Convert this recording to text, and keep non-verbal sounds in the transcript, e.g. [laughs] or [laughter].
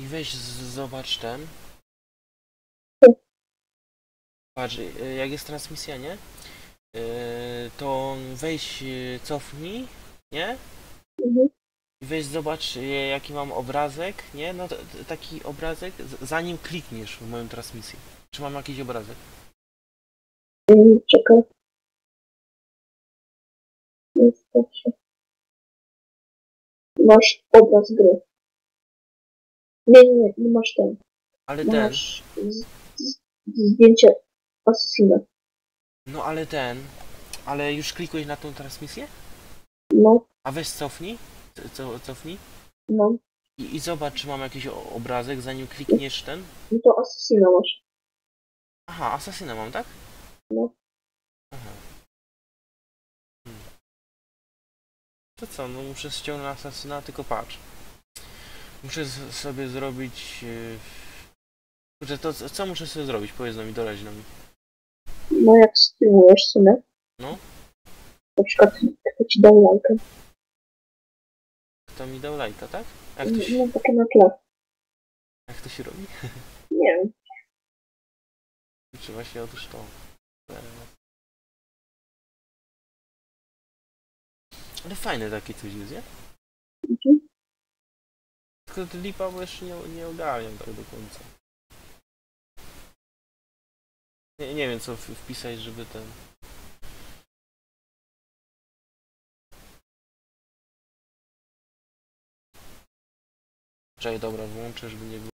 I weź zobacz ten. Patrz, y, jak jest transmisja, nie? Y, To weź, y, cofnij, nie? Mhm. I weź zobacz y, jaki mam obrazek, nie? No taki obrazek, zanim klikniesz w moją transmisję. Czy mam jakiś obrazek? Mm, Czekaj. Masz obraz gry. Nie, nie, nie, nie masz ten. Ale ten, Masz z, z, zdjęcie Assassina. no ale ten, ale już klikłeś na tą transmisję? No, A weź cofnij, co, co, cofnij no. i, i zobacz czy mam jakiś o- obrazek zanim klikniesz ten. No to Assassina masz. Aha, Assassina mam, tak? No. Aha. Hmm. To co, no muszę ściągnąć Assassina, tylko patrz. Muszę sobie zrobić... Yy... Kurczę, to co- muszę sobie zrobić? Powiedz mi, doradź nam. No jak streamujesz sobie. No. Na przykład kto ci dał lajkę. Kto mi dał lajka, tak? Jak to się, No takie na tle. jak to się robi? [laughs] Nie wiem. Czy właśnie otóż to... e, Ale fajne takie coś jest, nie? Lipa, bo jeszcze nie, nie ogarniam tak do końca. Nie, nie wiem co wpisać, żeby ten... Czekaj, dobra, włączę, żeby nie było.